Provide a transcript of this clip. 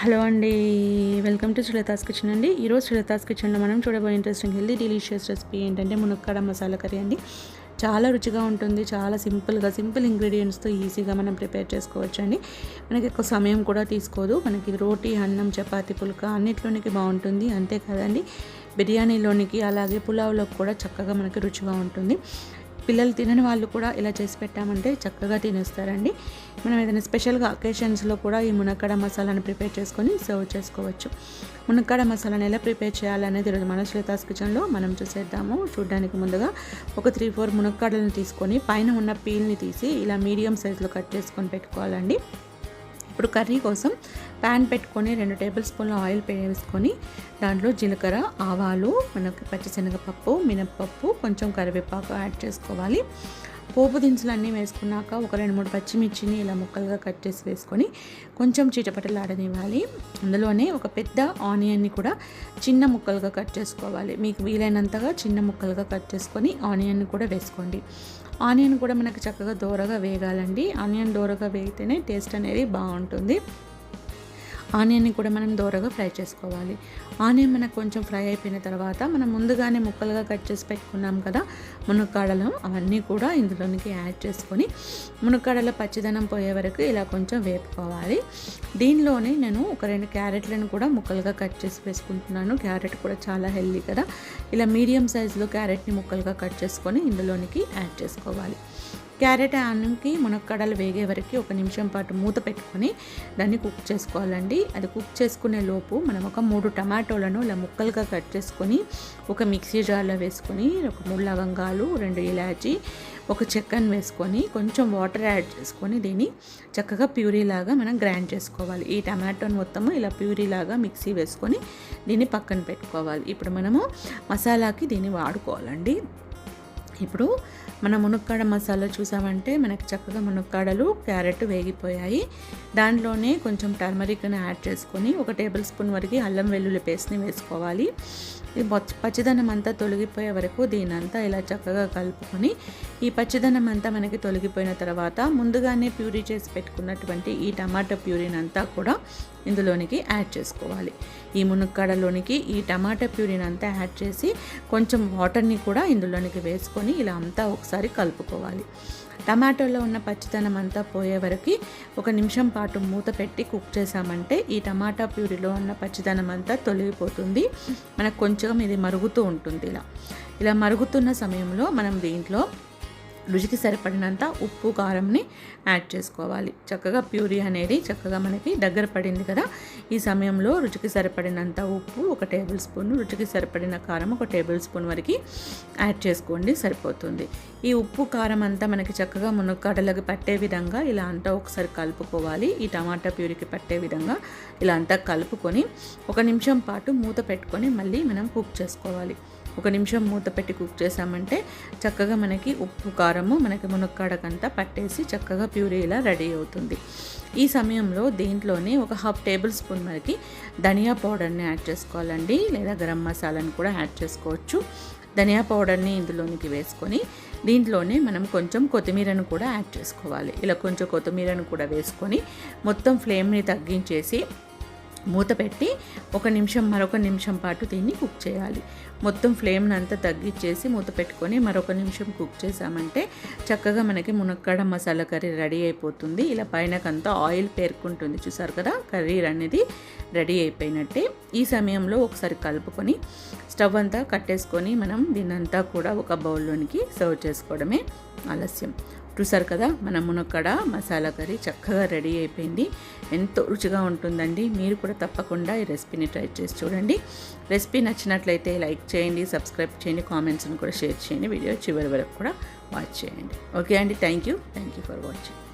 Hello అండి. Welcome to Srilatha's kitchen అండి. ఈరోజు శ్రీలతాస్ కిచెన్లో మనం చూడబోయే ఇంట్రెస్టింగ్ హెల్దీ డెలిషియస్ రెసిపీ ఏంటంటే మునక్కాడ మసాలా కర్రీ అండి. చాలా రుచిగా ఉంటుంది చాలా సింపుల్గా సింపుల్ ఇంగ్రీడియంట్స్తో ఈజీగా మనం ప్రిపేర్ చేసుకోవచ్చు అండి మనకి ఎక్కువ సమయం కూడా తీసుకోదు. మనకి రోటీ అన్నం చపాతీ పుల్క అన్నిట్లోనికి బాగుంటుంది. అంతే కదండి బిర్యానీలోనికి అలాగే పులావ్లోకి కూడా చక్కగా మనకి రుచిగా ఉంటుంది. పిల్లలు తినని వాళ్ళు కూడా ఇలా చేసి పెట్టామంటే చక్కగా తినేస్తారండి. మనం ఏదైనా స్పెషల్గా అకేషన్స్లో కూడా ఈ మునక్కడ మసాలాను ప్రిపేర్ చేసుకొని సర్వ్ చేసుకోవచ్చు. మునక్కడ మసాలాను ఎలా ప్రిపేర్ చేయాలనేది ఈరోజు మన శ్వేతాస్ కిచెన్లో మనం చూసేద్దాము. చూడడానికి ముందుగా ఒక త్రీ ఫోర్ మునక్కాడలను తీసుకొని పైన ఉన్న పీల్ని తీసి ఇలా మీడియం సైజులో కట్ చేసుకొని పెట్టుకోవాలండి. ఇప్పుడు కర్రీ కోసం ప్యాన్ పెట్టుకొని రెండు టేబుల్ స్పూన్ల ఆయిల్ వేసుకొని దాంట్లో జీలకర్ర ఆవాలు మనకి పచ్చిశనగపప్పు మినప్పప్పు కొంచెం కరివేపాకు యాడ్ చేసుకోవాలి. పోపు దినుసులు అన్నీ వేసుకున్నాక ఒక రెండు మూడు పచ్చిమిర్చిని ఇలా ముక్కలుగా కట్ చేసి వేసుకొని కొంచెం చీటపటలాడనివ్వాలి అందులోనే ఒక పెద్ద ఆనియన్ని కూడా చిన్న ముక్కలుగా కట్ చేసుకోవాలి. మీకు వీలైనంతగా చిన్న ముక్కలుగా కట్ చేసుకొని ఆనియన్ని కూడా వేసుకోండి. ఆనియన్ కూడా మనకు చక్కగా దూరగా వేగాలండి. ఆనియన్ దూరగా వేగితేనే టేస్ట్ అనేది బాగుంటుంది. ఆనియన్ని కూడా మనం దూరగా ఫ్రై చేసుకోవాలి. ఆనియన్ మనకు కొంచెం ఫ్రై అయిపోయిన తర్వాత మనం ముందుగానే ముక్కలుగా కట్ చేసి పెట్టుకున్నాం కదా మునక్కాడలు అవన్నీ కూడా ఇందులోనికి యాడ్ చేసుకొని మునక్కాడల పచ్చిదనం పోయే వరకు ఇలా కొంచెం వేపుకోవాలి. దీనిలోనే నేను ఒక రెండు క్యారెట్లను కూడా ముక్కలుగా కట్ చేసి వేసుకుంటున్నాను. క్యారెట్ కూడా చాలా హెల్దీ కదా. ఇలా మీడియం సైజులో క్యారెట్ని ముక్కలుగా కట్ చేసుకొని ఇందులోనికి యాడ్ చేసుకోవాలి. క్యారెట్ అన్నంకి మునక్కడలు వేగే వరకు ఒక నిమిషం పాటు మూత పెట్టుకొని దాన్ని కుక్ చేసుకోవాలండి. అది కుక్ చేసుకునే లోపు మనం ఒక మూడు టమాటోలను ఇలా ముక్కలుగా కట్ చేసుకొని ఒక మిక్సీ జార్లో వేసుకొని ఒక మూడు లవంగాలు రెండు ఇలాచి ఒక చెక్కను వేసుకొని కొంచెం వాటర్ యాడ్ చేసుకొని దీన్ని చక్కగా ప్యూరీ లాగా మనం గ్రైండ్ చేసుకోవాలి. ఈ టమాటోని మొత్తము ఇలా ప్యూరీ లాగా మిక్సీ వేసుకొని దీన్ని పక్కన పెట్టుకోవాలి. ఇప్పుడు మనము మసాలాకి దీన్ని వాడుకోవాలండి. ఇప్పుడు మన మునక్కాడ మసాలా చూసామంటే మనకి చక్కగా మునక్కాడలు క్యారెట్ వేగిపోయాయి. దాంట్లోనే కొంచెం టర్మరిక్ని యాడ్ చేసుకొని ఒక టేబుల్ స్పూన్ వరకు అల్లం వెల్లుల్లి పేస్ట్ని వేసుకోవాలి. ఈ పచ్చిదనం అంతా తొలగిపోయే వరకు దీని అంతా ఇలా చక్కగా కలుపుకొని ఈ పచ్చిదనం అంతా మనకి తొలగిపోయిన తర్వాత ముందుగానే ప్యూరీ చేసి పెట్టుకున్నటువంటి ఈ టమాటా ప్యూరీని అంతా కూడా ఇందులోనికి యాడ్ చేసుకోవాలి. ఈ మునక్కాడలోనికి ఈ టమాటా ప్యూరీని అంతా యాడ్ చేసి కొంచెం వాటర్ని కూడా ఇందులోనికి వేసుకొని ఇలా అంతా ఒకసారి ఒకసారి కలుపుకోవాలి. టమాటోలో ఉన్న పచ్చితనం అంతా పోయే వరకు ఒక నిమిషం పాటు మూత పెట్టి కుక్ చేసామంటే ఈ టమాటా ప్యూరీలో ఉన్న పచ్చిదనం అంతా తొలగిపోతుంది. మనకు కొంచెం ఇది మరుగుతూ ఉంటుంది ఇలా. ఇలా మరుగుతున్న సమయంలో మనం దీంట్లో రుచికి సరిపడినంత ఉప్పు కారంని యాడ్ చేసుకోవాలి. చక్కగా ప్యూరీ అనేది చక్కగా మనకి దగ్గర పడింది కదా. ఈ సమయంలో రుచికి సరిపడినంత ఉప్పు ఒక టేబుల్ స్పూన్ రుచికి సరిపడిన కారం ఒక టేబుల్ స్పూన్ వరకు యాడ్ చేసుకోండి సరిపోతుంది. ఈ ఉప్పు కారం అంతా మనకి చక్కగా మునక్కాడలకు పట్టే విధంగా ఇలా అంతా ఒకసారి కలుపుకోవాలి. ఈ టమాటా ప్యూరీకి పట్టే విధంగా ఇలా అంతా కలుపుకొని ఒక నిమిషం పాటు మూత పెట్టుకొని మళ్ళీ మనం కుక్ చేసుకోవాలి. ఒక నిమిషం మూత పెట్టి కుక్ చేసామంటే చక్కగా మనకి ఉప్పు కారము మనకి మునక్కాడకంతా పట్టేసి చక్కగా ప్యూరీ ఇలా రెడీ అవుతుంది. ఈ సమయంలో దీంట్లోనే ఒక హాఫ్ టేబుల్ స్పూన్ మనకి ధనియా పౌడర్ని యాడ్ చేసుకోవాలండి. లేదా గరం మసాలాని కూడా యాడ్ చేసుకోవచ్చు. ధనియా పౌడర్ని ఇందులోనికి వేసుకొని దీంట్లోనే మనం కొంచెం కొత్తిమీరను కూడా యాడ్ చేసుకోవాలి. ఇలా కొంచెం కొత్తిమీరను కూడా వేసుకొని మొత్తం ఫ్లేమ్ని తగ్గించేసి మూత పెట్టి ఒక నిమిషం మరొక నిమిషం పాటు దీన్ని కుక్ చేయాలి. మొత్తం ఫ్లేమ్ని అంతా తగ్గించేసి మూత పెట్టుకొని మరొక నిమిషం కుక్ చేసామంటే చక్కగా మనకి మునక్కాడ మసాలా కర్రీ రెడీ అయిపోతుంది. ఇలా పైనకంతా ఆయిల్ పేర్కొంటుంది. చూసారు కదా? కర్రీ అనేది రెడీ అయిపోయినట్టే. ఈ సమయంలో ఒకసారి కలుపుకొని స్టవ్ అంతా కట్టేసుకొని మనం దీన్నంతా కూడా ఒక బౌల్లోనికి సర్వ్ చేసుకోవడమే ఆలస్యం. చూసారు కదా మన మునక్కడ మసాలా కర్రీ చక్కగా రెడీ అయిపోయింది. ఎంతో రుచిగా ఉంటుందండి. మీరు కూడా తప్పకుండా ఈ రెసిపీని ట్రై చేసి చూడండి. రెసిపీ నచ్చినట్లయితే లైక్ చేయండి సబ్స్క్రైబ్ చేయండి కామెంట్స్ని కూడా షేర్ చేయండి. వీడియో చివరి వరకు కూడా వాచ్ చేయండి. ఓకే అండి. Thank you. Thank you for watching.